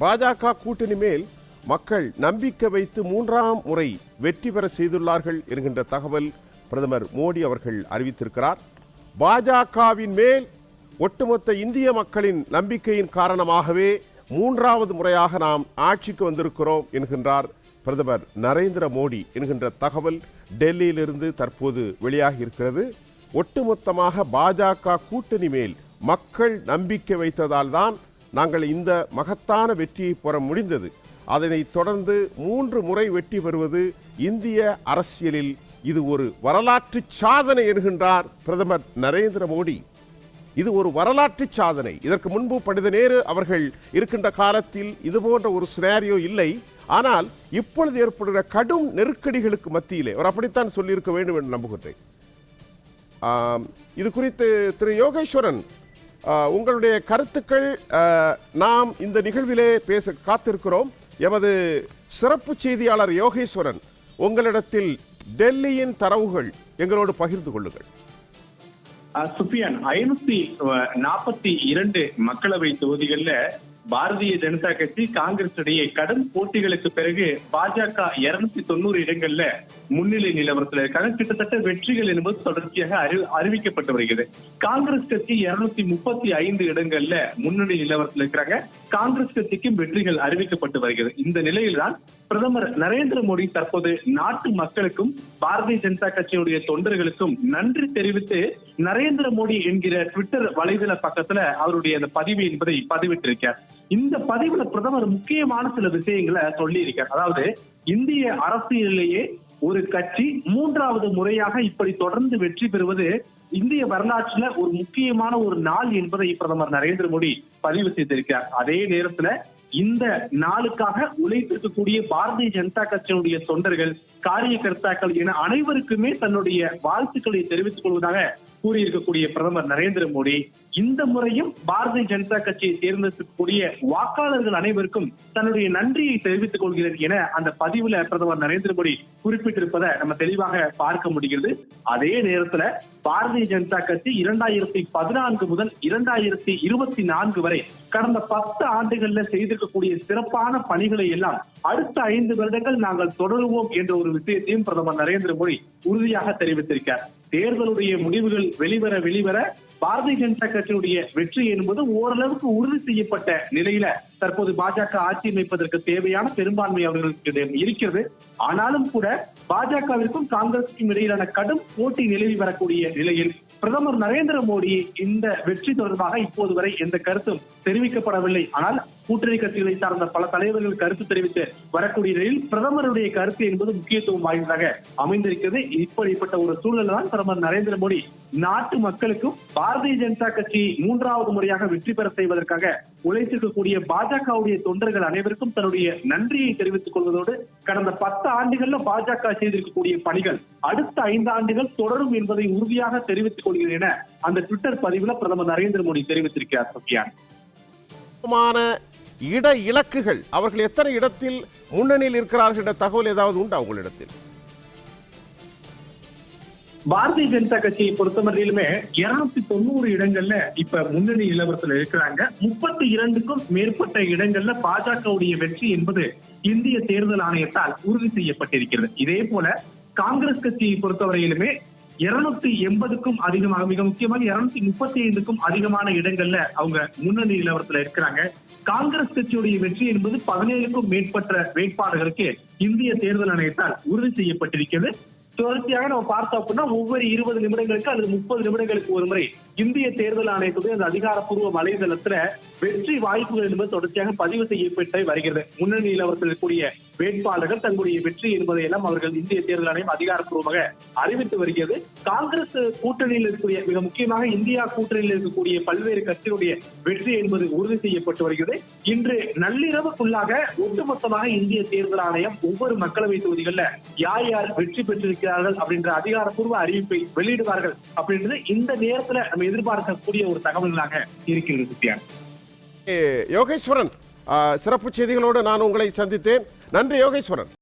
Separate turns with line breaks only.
பாஜக கூட்டணி மேல் மக்கள் நம்பிக்கை வைத்து மூன்றாம் முறை வெற்றி பெற செய்துள்ளார்கள் என்கின்ற தகவல் பிரதமர் மோடி அவர்கள் அறிவித்திருக்கிறார். பாஜகவின் மேல் ஒட்டுமொத்த இந்திய மக்களின் நம்பிக்கையின் காரணமாகவே மூன்றாவது முறையாக நாம் ஆட்சிக்கு வந்திருக்கிறோம் என்கின்றார் பிரதமர் நரேந்திர மோடி என்கின்ற தகவல் டெல்லியிலிருந்து தற்போது வெளியாகி இருக்கிறது ஒட்டுமொத்தமாக பாஜக கூட்டணி மேல் மக்கள் நம்பிக்கை வைத்ததால் தான் நாங்கள் இந்த மகத்தான வெற்றியை பெற முடிந்தது. அதனைத் தொடர்ந்து மூன்று முறை வெற்றி பெறுவது இந்திய அரசியலில் இது ஒரு வரலாற்று சாதனை என்கின்றார் பிரதமர் நரேந்திர மோடி. இது ஒரு வரலாற்று சாதனை. இதற்கு முன்பு பண்டித நேரு அவர்கள் இருக்கின்ற காலத்தில் இது போன்ற ஒரு சினாரியோ இல்லை. ஆனால் இப்பொழுது ஏற்படுகிற கடும் நெருக்கடிகளுக்கு மத்தியிலே அவர் அப்படித்தான் சொல்லியிருக்க வேண்டும் என்று நம்புகிறேன் இது குறித்து திரு யோகேஸ்வரன் உங்களுடைய கருத்துக்கள் நாம் இந்த நிகழ்விலே பேச காத்திருக்கிறோம். எமது சிறப்பு செய்தியாளர் யோகேஸ்வரன் உங்களிடத்தில் டெல்லியின் தரவுகள் எங்களோடு பகிர்ந்து கொள்ளுங்கள்.
சுஃபியான் ஐநூத்தி நாற்பத்தி இரண்டு மக்களவை தொகுதிகளில் பாரதிய ஜனதா கட்சி காங்கிரஸ் இடையே கடும் போட்டிகளுக்கு பிறகு பாஜக இருநூத்தி தொண்ணூறு இடங்கள்ல முன்னிலை நிலவரத்துல இருக்காங்க. கிட்டத்தட்ட வெற்றிகள் என்பது தொடர்ச்சியாக அறிவிக்கப்பட்டு வருகிறது. காங்கிரஸ் கட்சி இருநூத்தி முப்பத்தி ஐந்து இடங்கள்ல முன்னணி நிலவரத்தில் இருக்கிறாங்க காங்கிரஸ் கட்சிக்கும் வெற்றிகள் அறிவிக்கப்பட்டு வருகிறது. இந்த நிலையில்தான் பிரதமர் நரேந்திர மோடி தற்போது நாட்டு மக்களுக்கும் பாரதிய ஜனதா கட்சியுடைய தொண்டர்களுக்கும் நன்றி தெரிவித்து நரேந்திர மோடி என்கிற ட்விட்டர் வலைதள பக்கத்துல அவருடைய அந்த பதிவு என்பதை பதிவிட்டிருக்கார். இந்த பதிவுல பிரதமர் முக்கியமான சில விஷயங்களை சொல்லி இருக்கார் அதாவது இந்திய அரசியலிலேயே ஒரு கட்சி மூன்றாவது முறையாக இப்படி தொடர்ந்து வெற்றி பெறுவது இந்திய வரலாற்றுல ஒரு முக்கியமான ஒரு நாள் என்பதை பிரதமர் நரேந்திர மோடி பதிவு செய்திருக்கிறார். அதே நேரத்துல இந்த நாளுக்காக உழைத்திருக்கக்கூடிய பாரதிய ஜனதா கட்சியினுடைய தொண்டர்கள் காரியகர்த்தாக்கள் என அனைவருக்குமே தன்னுடைய வாழ்த்துக்களை தெரிவித்துக் கொள்வதாக கூறியிருக்கக்கூடிய பிரதமர் நரேந்திர மோடி இந்த முறையும் பாரதிய ஜனதா கட்சியை தேர்ந்தெடுக்கக்கூடிய வாக்காளர்கள் அனைவருக்கும் தன்னுடைய நன்றியை தெரிவித்துக் கொள்கிறது என அந்த பதிவுல பிரதமர் நரேந்திர மோடி குறிப்பிட்டிருப்பதை நம்ம தெளிவாக பார்க்க முடிகிறது. அதே நேரத்துல பாரதிய ஜனதா கட்சி இரண்டாயிரத்தி பதினான்கு முதல் இரண்டாயிரத்தி இருபத்தி நான்கு வரை கடந்த பத்து ஆண்டுகள்ல செய்திருக்கக்கூடிய சிறப்பான பணிகளை எல்லாம் அடுத்த ஐந்து வருடங்கள் நாங்கள் தொடருவோம் என்ற ஒரு விஷயத்தையும் பிரதமர் நரேந்திர மோடி உறுதியாக தெரிவித்திருக்கார். தேர்தலுடைய முடிவுகள் வெளிவர வெளிவர பாரதிய ஜனதா கட்சியுடைய வெற்றி என்பது ஓரளவுக்கு உறுதி செய்யப்பட்ட நிலையில தற்போது பாஜக ஆட்சி அமைப்பதற்கு தேவையான பெரும்பான்மை அவர்களுக்கு இருக்கிறது. ஆனாலும் கூட பாஜகவிற்கும் காங்கிரசுக்கும் இடையிலான கடும் போட்டி நிலவி வரக்கூடிய நிலையில் பிரதமர் நரேந்திர மோடி இந்த வெற்றி தொடர்பாக இப்போது வரை எந்த கருத்தும் தெரிவிக்கப்படவில்லை. ஆனால் கூட்டணி கட்சிகளை சார்ந்த பல தலைவர்கள் கருத்து தெரிவித்து வரக்கூடிய நிலையில் பிரதமருடைய கருத்து என்பது முக்கியத்துவம் வாய்ந்ததாக அமைந்திருக்கிறது. இப்படிப்பட்ட ஒரு சூழல் தான் பிரதமர் நரேந்திர மோடி நாட்டு மக்களுக்கும் பாரதிய ஜனதா கட்சி மூன்றாவது முறையாக வெற்றி பெற செய்வதற்காக உழைத்திருக்கக்கூடிய பாஜகவுடைய தொண்டர்கள் அனைவருக்கும் தன்னுடைய நன்றியை தெரிவித்துக் கொள்வதோடு கடந்த பத்து ஆண்டுகள்ல பாஜக செய்திருக்கக்கூடிய பணிகள் அடுத்த ஐந்து ஆண்டுகள் தொடரும் என்பதை உறுதியாக தெரிவித்துக் கொள்கிறேன் என அந்த ட்விட்டர் பதிவுல பிரதமர் நரேந்திர மோடி தெரிவித்திருக்கிறார் சத்யான்.
இட இலக்குகள் அவர்கள் எத்தனை இடத்தில் முன்னணியில் இருக்கிறார்கள் என்ற தகவல் ஏதாவது உண்டா உங்களிடத்தில்?
பாரதிய ஜனதா கட்சியை பொறுத்தவரையிலுமே இருநூத்தி தொண்ணூறு இடங்கள்ல இப்ப முன்னணி நிலவரத்துல இருக்கிறாங்க. முப்பத்தி இரண்டுக்கும் மேற்பட்ட இடங்கள்ல பாஜகவுடைய வெற்றி என்பது இந்திய தேர்தல் ஆணையத்தால் உறுதி செய்யப்பட்டிருக்கிறது. இதே போல காங்கிரஸ் கட்சியை பொறுத்தவரையிலுமே இருநூத்தி எண்பதுக்கும் அதிகமாக மிக முக்கியமாக இருநூத்தி முப்பத்தி ஐந்துக்கும் அதிகமான இடங்கள்ல அவங்க முன்னணி நிலவரத்துல இருக்கிறாங்க. காங்கிரஸ் கட்சியுடைய வெற்றி என்பது பதினேழுக்கும் மேற்பட்ட வேட்பாளர்களுக்கு இந்திய தேர்தல் ஆணையத்தால் உறுதி செய்யப்பட்டிருக்கிறது. தொடர்ச்சியாக நம்ம பார்த்தோம் அப்படின்னா ஒவ்வொரு இருபது நிமிடங்களுக்கு அல்லது முப்பது நிமிடங்களுக்கு ஒரு முறை இந்திய தேர்தல் ஆணையத்துடைய அந்த அதிகாரப்பூர்வ வலைதளத்துல வெற்றி வாய்ப்புகள் என்பது தொடர்ச்சியாக பதிவு செய்யப்பட்டு வருகிறது. முன்னணி நிலவரத்தில் இருக்கக்கூடிய வேட்பாளர்கள் தங்களுடைய வெற்றி என்பதை எல்லாம் அவர்கள் இந்திய தேர்தல் ஆணையம் அதிகாரப்பூர்வமாக அறிவித்து வருகிறது. காங்கிரஸ் கூட்டணியில் இருக்கக்கூடிய மிக முக்கியமாக இந்தியா கூட்டணியில் இருக்கக்கூடிய பல்வேறு கட்சிகளுடைய வெற்றி என்பது உறுதி செய்யப்பட்டு வருகிறது. இன்று நள்ளிரவுக்குள்ளாக ஒட்டுமொத்தமாக இந்திய தேர்தல் ஆணையம் ஒவ்வொரு மக்களவை தொகுதிகளில் யார் யார் வெற்றி பெற்றிருக்கிறார்கள் அப்படின்ற அதிகாரப்பூர்வ அறிவிப்பை வெளியிடுவார்கள் அப்படின்றது இந்த நேரத்துல நம்ம எதிர்பார்க்கக்கூடிய ஒரு தகவல்களாக இருக்கிறது
யோகேஸ்வரன் சிறப்பு செய்திகளோடு நான் உங்களை சந்தித்தேன். நன்றி யோகேஸ்வரன்.